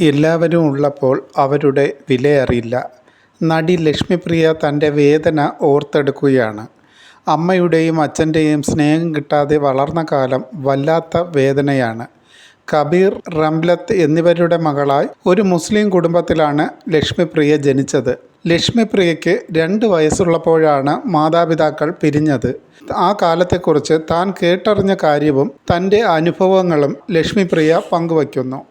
എല്ലാവരും ഉള്ളപ്പോൾ അവരുടെ വിലയറിയില്ല. നടി ലക്ഷ്മിപ്രിയ തന്റെ വേദന ഓർത്തെടുക്കുകയാണ്. അമ്മയുടെയും അച്ഛന്റെയും സ്നേഹം കിട്ടാതെ വളർന്ന കാലം വല്ലാത്ത വേദനയാണ്. കബീർ റംലത്ത് എന്നിവരുടെ മകളായി ഒരു മുസ്ലിം കുടുംബത്തിലാണ് ലക്ഷ്മിപ്രിയ ജനിച്ചത്. ലക്ഷ്മിപ്രിയയ്ക്ക് രണ്ട് വയസ്സുള്ളപ്പോഴാണ് മാതാപിതാക്കൾ പിരിഞ്ഞത്. ആ കാലത്തെക്കുറിച്ച് താൻ കേട്ടറിഞ്ഞ കാര്യവും തന്റെ അനുഭവങ്ങളും ലക്ഷ്മിപ്രിയ പങ്കുവയ്ക്കുന്നു.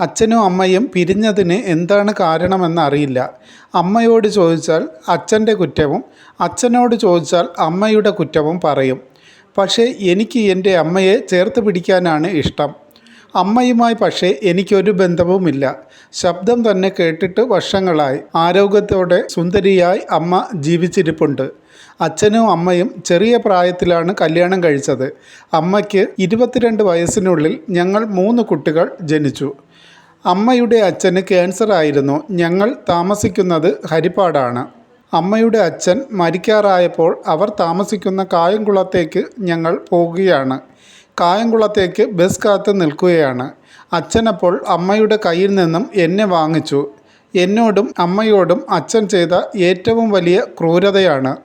അച്ഛനും അമ്മയും പിരിഞ്ഞതിന് എന്താണ് കാരണമെന്ന് അറിയില്ല. അമ്മയോട് ചോദിച്ചാൽ അച്ഛന്റെ കുറ്റവും അച്ഛനോട് ചോദിച്ചാൽ അമ്മയുടെ കുറ്റവും പറയും. പക്ഷേ എനിക്ക് എന്റെ അമ്മയെ ചേർത്ത് പിടിക്കാനാണ് ഇഷ്ടം. അമ്മയുമായി പക്ഷേ എനിക്കൊരു ബന്ധവുമില്ല. ശബ്ദം തന്നെ കേട്ടിട്ട് വർഷങ്ങളായി ആരോഗ്യത്തോടെ സുന്ദരിയായി അമ്മ ജീവിച്ചിരിപ്പുണ്ട്. അച്ഛനും അമ്മയും ചെറിയ പ്രായത്തിലാണ് കല്യാണം കഴിച്ചത്. അമ്മയ്ക്ക് ഇരുപത്തിരണ്ട് വയസ്സിനുള്ളിൽ ഞങ്ങൾ മൂന്ന് കുട്ടികൾ ജനിച്ചു. അമ്മയുടെ അച്ഛന് ക്യാൻസർ ആയിരുന്നു ഞങ്ങൾ താമസിക്കുന്നത് ഹരിപ്പാടാണ്. അമ്മയുടെ അച്ഛൻ മരിക്കാറായപ്പോൾ അവർ താമസിക്കുന്ന കായംകുളത്തേക്ക് ഞങ്ങൾ പോകുകയാണ്. കായംകുളത്തേക്ക് ബസ് കാത്ത് നിൽക്കുകയാണ്. അച്ഛനപ്പോൾ അമ്മയുടെ കയ്യിൽ നിന്നും എന്നെ വാങ്ങിച്ചു. എന്നോടും അമ്മയോടും അച്ഛൻ ചെയ്ത ഏറ്റവും വലിയ ക്രൂരതയാണ്.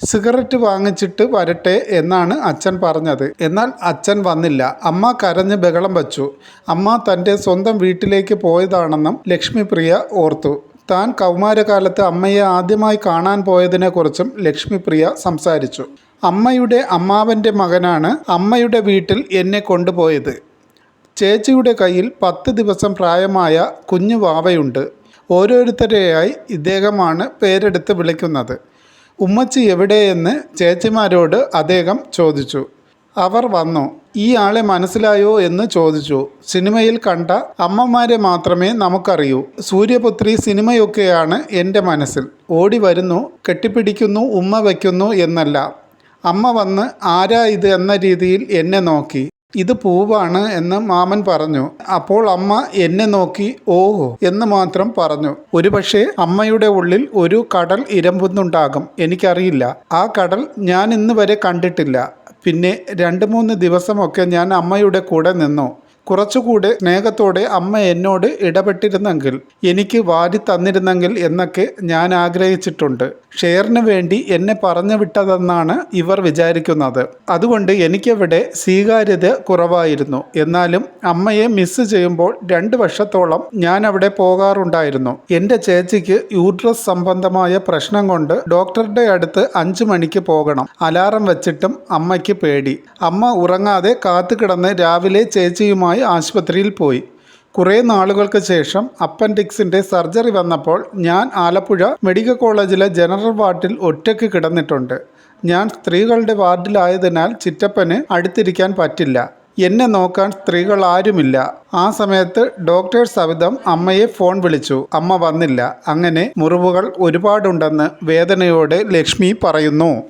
സിഗരറ്റ് വാങ്ങിച്ചിട്ട് വരട്ടെ എന്നാണ് അച്ഛൻ പറഞ്ഞത്. എന്നാൽ അച്ഛൻ വന്നില്ല. അമ്മ കരഞ്ഞ് ബഹളം വച്ചു. അമ്മ തന്റെ സ്വന്തം വീട്ടിലേക്ക് പോയതാണെന്നും ലക്ഷ്മിപ്രിയ ഓർത്തു. താൻ കൗമാരകാലത്ത് അമ്മയെ ആദ്യമായി കാണാൻ പോയതിനെക്കുറിച്ചും ലക്ഷ്മിപ്രിയ സംസാരിച്ചു. അമ്മയുടെ അമ്മാവന്റെ മകനാണ് അമ്മയുടെ വീട്ടിൽ എന്നെ കൊണ്ടുപോയത്. ചേച്ചിയുടെ കയ്യിൽ പത്ത് ദിവസം പ്രായമായ കുഞ്ഞു വാവയുണ്ട്. ഓരോരുത്തരെയായി ഇദ്ദേഹമാണ് പേരെടുത്ത് വിളിക്കുന്നത്. ഉമ്മച്ചി എവിടെയെന്ന് ചേച്ചിമാരോട് അദ്ദേഹം ചോദിച്ചു. അവർ വന്നു. ഈ ആളെ മനസ്സിലായോ എന്ന് ചോദിച്ചു. സിനിമയിൽ കണ്ട അമ്മമാരെ മാത്രമേ നമുക്കറിയൂ. സൂര്യപുത്രി സിനിമയൊക്കെയാണ് എന്റെ മനസ്സിൽ. ഓടി വരുന്നു കെട്ടിപ്പിടിക്കുന്നു ഉമ്മ വയ്ക്കുന്നു എന്നല്ല. അമ്മ വന്ന് ആരാ ഇത് എന്ന രീതിയിൽ എന്നെ നോക്കി. ഇത് പൂവാണ് എന്ന് മാമൻ പറഞ്ഞു. അപ്പോൾ അമ്മ എന്നെ നോക്കി ഓഹോ എന്ന് മാത്രം പറഞ്ഞു. ഒരുപക്ഷെ അമ്മയുടെ ഉള്ളിൽ ഒരു കടൽ ഇരമ്പുന്നുണ്ടാകും. എനിക്കറിയില്ല. ആ കടൽ ഞാൻ ഇന്ന് വരെ കണ്ടിട്ടില്ല. പിന്നെ രണ്ട് മൂന്ന് ദിവസമൊക്കെ ഞാൻ അമ്മയുടെ കൂടെ നിന്നു. കുറച്ചുകൂടെ സ്നേഹത്തോടെ അമ്മ എന്നോട് ഇടപെട്ടിരുന്നെങ്കിൽ എനിക്ക് വാരി തന്നിരുന്നെങ്കിൽ എന്നൊക്കെ ഞാൻ ആഗ്രഹിച്ചിട്ടുണ്ട്. ഷെയറിന് വേണ്ടി എന്നെ പറഞ്ഞു വിട്ടതെന്നാണ് ഇവർ വിചാരിക്കുന്നത്. അതുകൊണ്ട് എനിക്കവിടെ സ്വീകാര്യത കുറവായിരുന്നു. എന്നാലും അമ്മയെ മിസ് ചെയ്യുമ്പോൾ രണ്ട് വർഷത്തോളം ഞാൻ അവിടെ പോകാറുണ്ടായിരുന്നു. എന്റെ ചേച്ചിക്ക് യൂട്രസ് സംബന്ധമായ പ്രശ്നം കൊണ്ട് ഡോക്ടറുടെ അടുത്ത് അഞ്ചു മണിക്ക് പോകണം. അലാറം വെച്ചിട്ടും അമ്മയ്ക്ക് പേടി. അമ്മ ഉറങ്ങാതെ കാത്തുകിടന്ന് രാവിലെ ചേച്ചിയുമായി ആശുപത്രിയിൽ പോയി. കുറേ നാളുകൾക്ക് ശേഷം അപ്പൻഡിക്സിന്റെ സർജറി വന്നപ്പോൾ ഞാൻ ആലപ്പുഴ മെഡിക്കൽ കോളേജിലെ ജനറൽ വാർഡിൽ ഒറ്റയ്ക്ക് കിടന്നിട്ടുണ്ട്. ഞാൻ സ്ത്രീകളുടെ വാർഡിലായതിനാൽ ചിറ്റപ്പന് അടുത്തിരിക്കാൻ പറ്റില്ല. എന്നെ നോക്കാൻ സ്ത്രീകൾ ആരുമില്ല ആ സമയത്ത് ഡോക്ടർ സവിതം അമ്മയെ ഫോൺ വിളിച്ചു. അമ്മ വന്നില്ല. അങ്ങനെ മുറിവുകൾ ഒരുപാടുണ്ടെന്ന് വേദനയോടെ ലക്ഷ്മി പറയുന്നു.